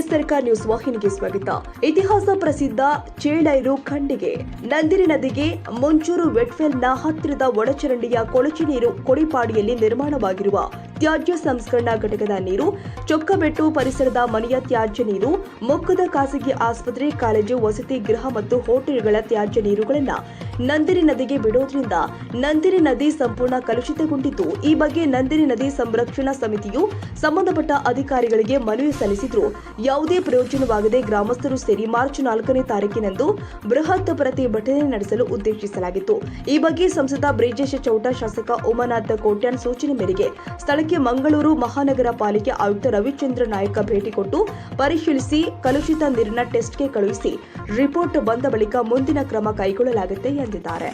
ಸರ್ಕಾರ ನ್ಯೂಸ್ ವಾಹಿನಿಗೆ ಸ್ವಾಗತ. ಇತಿಹಾಸ ಪ್ರಸಿದ್ಧ ಚೇಳೈರು ಖಂಡಿಗೆ. ನಂದಿರಿ ನದಿಗೆ ಮುಂಚೂರು ವೆಟ್ವೆಲ್ನ ಹತ್ತಿರದ ಒಳಚರಂಡಿಯ ಕೊಳಚೆ ನೀರು ಕೊಡಿಪಾಡಿಯಲ್ಲಿ ನಿರ್ಮಾಣವಾಗಿರುವ ತ್ಯಾಜ್ಯ ಸಂಸ್ಕರಣಾ ಘಟಕದ ನೀರು ಚೊಕ್ಕಬೆಟ್ಟು ಪರಿಸರದ ಮನೆಯ ತ್ಯಾಜ್ಯ ನೀರು, ಮೊಕ್ಕದ ಖಾಸಗಿ ಆಸ್ಪತ್ರೆ, ಕಾಲೇಜು, ವಸತಿ ಗೃಹ ಮತ್ತು ಹೋಟೆಲ್ಗಳ ತ್ಯಾಜ್ಯ ನೀರುಗಳನ್ನ ನಂದಿನಿ ನದಿಗೆ ಬಿಡೋದ್ರಿಂದ ನಂದಿನಿ ನದಿ ಸಂಪೂರ್ಣ ಕಲುಷಿತಗೊಂಡಿದ್ದು, ಈ ಬಗ್ಗೆ ನಂದಿನಿ ನದಿ ಸಂರಕ್ಷಣಾ ಸಮಿತಿಯು ಸಂಬಂಧಪಟ್ಟ ಅಧಿಕಾರಿಗಳಿಗೆ ಮನವಿ ಸಲ್ಲಿಸಿದ್ರು. ಯಾವುದೇ ಪ್ರಯೋಜನವಾಗದೆ ಗ್ರಾಮಸ್ಥರು ಸೇರಿ ಮಾರ್ಚ್ ನಾಲ್ಕನೇ ತಾರೀಕಿನಂದು ಬೃಹತ್ ಪ್ರತಿಭಟನೆ ನಡೆಸಲು ಉದ್ದೇಶಿಸಲಾಗಿತ್ತು. ಈ ಬಗ್ಗೆ ಸಂಸದ ಬ್ರಿಜೇಶ್ ಚೌಟ, ಶಾಸಕ ಉಮಾನಾಥ ಕೋಟ್ಯಾನ್ ಸೂಚನೆ ಮೇರೆಗೆ ಸ್ಥಳಕ್ಕೆ ಮಂಗಳೂರು ಮಹಾನಗರ ಪಾಲಿಕೆ ಆಯುಕ್ತ ರವಿಚಂದ್ರ ನಾಯಕ ಭೇಟಿ ಕೊಟ್ಟು ಪರಿಶೀಲಿಸಿ ಕಲುಷಿತ ನೀರಿನ ಟೆಸ್ಟ್ಗೆ ಕಳುಹಿಸಿ. ರಿಪೋರ್ಟ್ ಬಂದ ಬಳಿಕ ಮುಂದಿನ ಕ್ರಮ ಕೈಗೊಳ್ಳಲಾಗುತ್ತೆ ಎಂದಿದ್ದಾರೆ